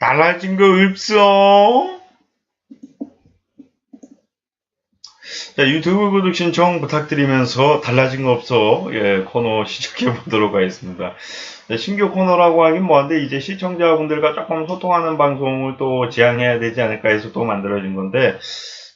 달라진 거 없어? 자, 유튜브 구독 신청 부탁드리면서 달라진 거 없어? 예, 코너 시작해 보도록 하겠습니다. 네, 신규 코너라고 하긴 뭐한데 이제 시청자분들과 조금 소통하는 방송을 또 지향해야 되지 않을까 해서 또 만들어진 건데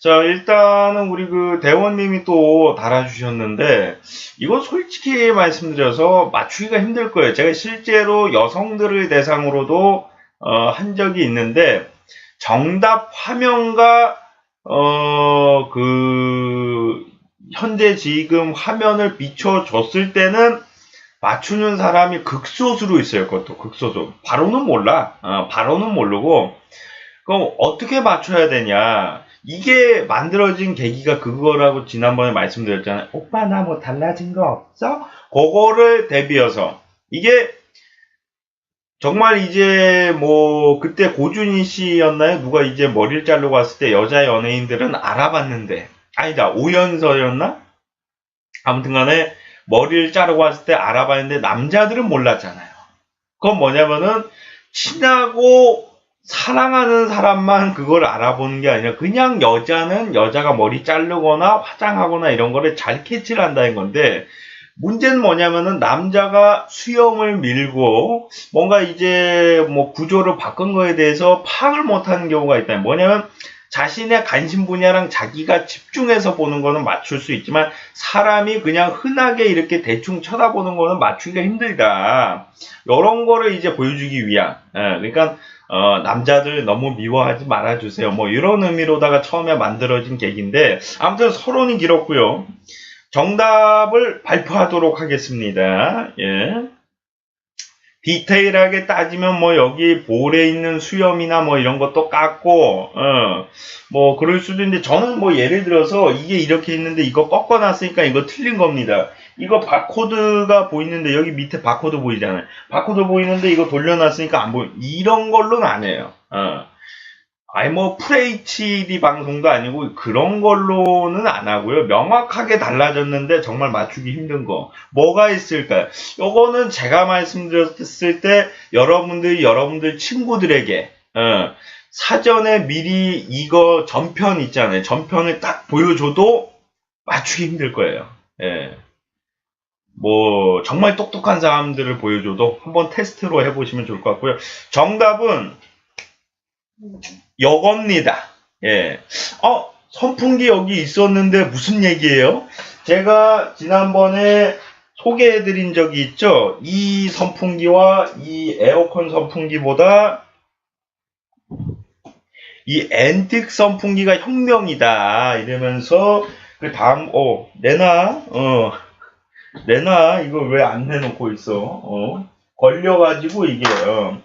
자, 일단은 우리 그 대원님이 또 달아주셨는데, 이거 솔직히 말씀드려서 맞추기가 힘들 거예요. 제가 실제로 여성들을 대상으로도, 어, 한 적이 있는데, 정답 화면과, 어, 그, 현재 지금 화면을 비춰줬을 때는 맞추는 사람이 극소수로 있어요. 그것도 극소수. 바로는 몰라. 어, 바로는 모르고, 그럼 어떻게 맞춰야 되냐. 이게 만들어진 계기가 그거라고 지난번에 말씀드렸잖아요. 오빠 나 뭐 달라진 거 없어? 그거를 대비해서 이게 정말 이제 뭐 그때 고준희 씨였나요? 누가 이제 머리를 자르고 왔을 때 여자 연예인들은 알아봤는데 아니다 오연서였나? 아무튼간에 머리를 자르고 왔을 때 알아봤는데 남자들은 몰랐잖아요. 그건 뭐냐면은 친하고 사랑하는 사람만 그걸 알아보는 게 아니라 그냥 여자는 여자가 머리 자르거나 화장하거나 이런 거를 잘 캐치를 한다는 건데 문제는 뭐냐면은 남자가 수염을 밀고 뭔가 이제 뭐 구조를 바꾼 거에 대해서 파악을 못하는 경우가 있다. 뭐냐면 자신의 관심 분야랑 자기가 집중해서 보는 거는 맞출 수 있지만 사람이 그냥 흔하게 이렇게 대충 쳐다보는 거는 맞추기가 힘들다. 이런 거를 이제 보여주기 위한. 예, 그러니까 어, 남자들 너무 미워하지 말아주세요. 뭐 이런 의미로다가 처음에 만들어진 계기인데 아무튼 서론이 길었고요. 정답을 발표하도록 하겠습니다. 예. 디테일하게 따지면 뭐 여기 볼에 있는 수염이나 뭐 이런 것도 깎고 어, 뭐 그럴 수도 있는데 저는 뭐 예를 들어서 이게 이렇게 있는데 이거 꺾어놨으니까 이거 틀린 겁니다. 이거 바코드가 보이는데 여기 밑에 바코드 보이잖아요. 바코드 보이는데 이거 돌려놨으니까 안 보여. 이런 걸로는 안 해요. 어. 아니 뭐 FHD 방송도 아니고 그런 걸로는 안 하고요. 명확하게 달라졌는데 정말 맞추기 힘든 거 뭐가 있을까요? 요거는 제가 말씀드렸을 때 여러분들이 여러분들 친구들에게 어, 사전에 미리 이거 전편 있잖아요. 전편을 딱 보여줘도 맞추기 힘들 거예요. 예. 뭐 정말 똑똑한 사람들을 보여줘도 한번 테스트로 해보시면 좋을 것 같고요. 정답은 여겁니다. 예. 어, 선풍기 여기 있었는데 무슨 얘기예요? 제가 지난번에 소개해드린 적이 있죠. 이 선풍기와 이 에어컨 선풍기보다 이 앤틱 선풍기가 혁명이다. 이러면서 그 다음, 어, 내놔, 어, 내놔. 이거 왜 안 내놓고 있어? 어, 걸려가지고 이게, 어.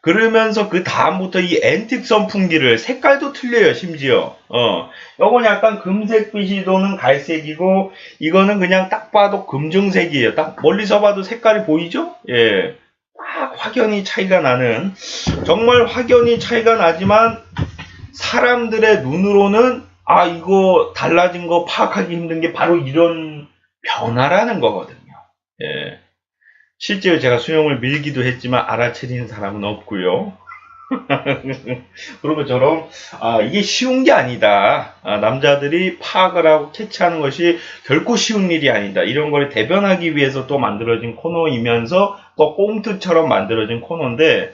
그러면서 그 다음부터 이 앤틱 선풍기를 색깔도 틀려요 심지어. 어. 요건 약간 금색빛이 도는 갈색이고 이거는 그냥 딱 봐도 금증색이에요. 딱 멀리서 봐도 색깔이 보이죠? 예 딱 확연히 차이가 나는. 정말 확연히 차이가 나지만 사람들의 눈으로는 아 이거 달라진 거 파악하기 힘든 게 바로 이런 변화라는 거거든요. 예. 실제로 제가 수영을 밀기도 했지만 알아채리는 사람은 없고요. 그런 것처럼 아, 이게 쉬운 게 아니다. 아, 남자들이 파악을 하고 캐치하는 것이 결코 쉬운 일이 아니다. 이런 걸 대변하기 위해서 또 만들어진 코너이면서 또 꽁트처럼 만들어진 코너인데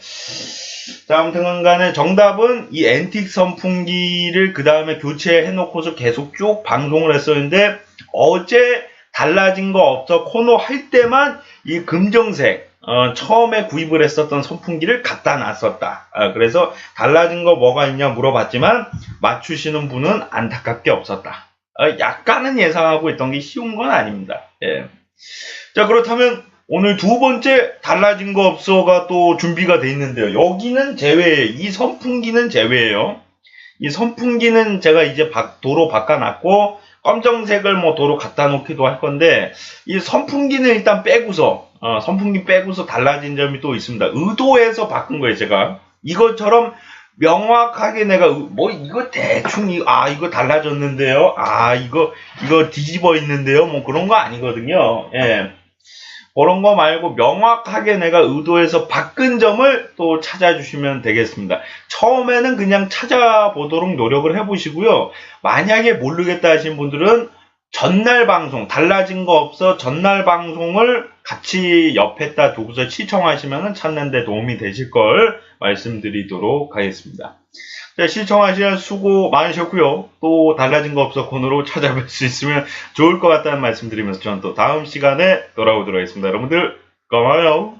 자, 아무튼 간에 정답은 이 앤틱 선풍기를 그 다음에 교체해 놓고서 계속 쭉 방송을 했었는데 어제 달라진 거 없어 코너 할 때만 이 금정색 어, 처음에 구입을 했었던 선풍기를 갖다 놨었다. 어, 그래서 달라진 거 뭐가 있냐 물어봤지만 맞추시는 분은 안타깝게 없었다. 어, 약간은 예상하고 있던 게 쉬운 건 아닙니다. 예. 자 그렇다면 오늘 두 번째 달라진 거 없어가 또 준비가 돼 있는데요. 여기는 제외, 이 선풍기는 제외예요. 이 선풍기는 제가 이제 도로 바꿔놨고 검정색을 뭐 도로 갖다 놓기도 할 건데 이 선풍기는 일단 빼고서 어, 선풍기 빼고서 달라진 점이 또 있습니다. 의도해서 바꾼 거예요 제가. 이것처럼 명확하게 내가 뭐 이거 대충 이, 아 이거 달라졌는데요. 아 이거 이거 뒤집어 있는데요. 뭐 그런 거 아니거든요. 예 그런 거 말고 명확하게 내가 의도해서 바꾼 점을 또 찾아주시면 되겠습니다. 처음에는 그냥 찾아보도록 노력을 해보시고요. 만약에 모르겠다 하신 분들은 전날 방송, 달라진 거 없어 전날 방송을 같이 옆에다 두고서 시청하시면 찾는 데 도움이 되실 걸 말씀드리도록 하겠습니다. 자, 시청하시는 수고 많으셨고요. 또 달라진 거 없어 코너로 찾아뵐 수 있으면 좋을 것 같다는 말씀 드리면서 저는 또 다음 시간에 돌아오도록 하겠습니다. 여러분들 고마워요.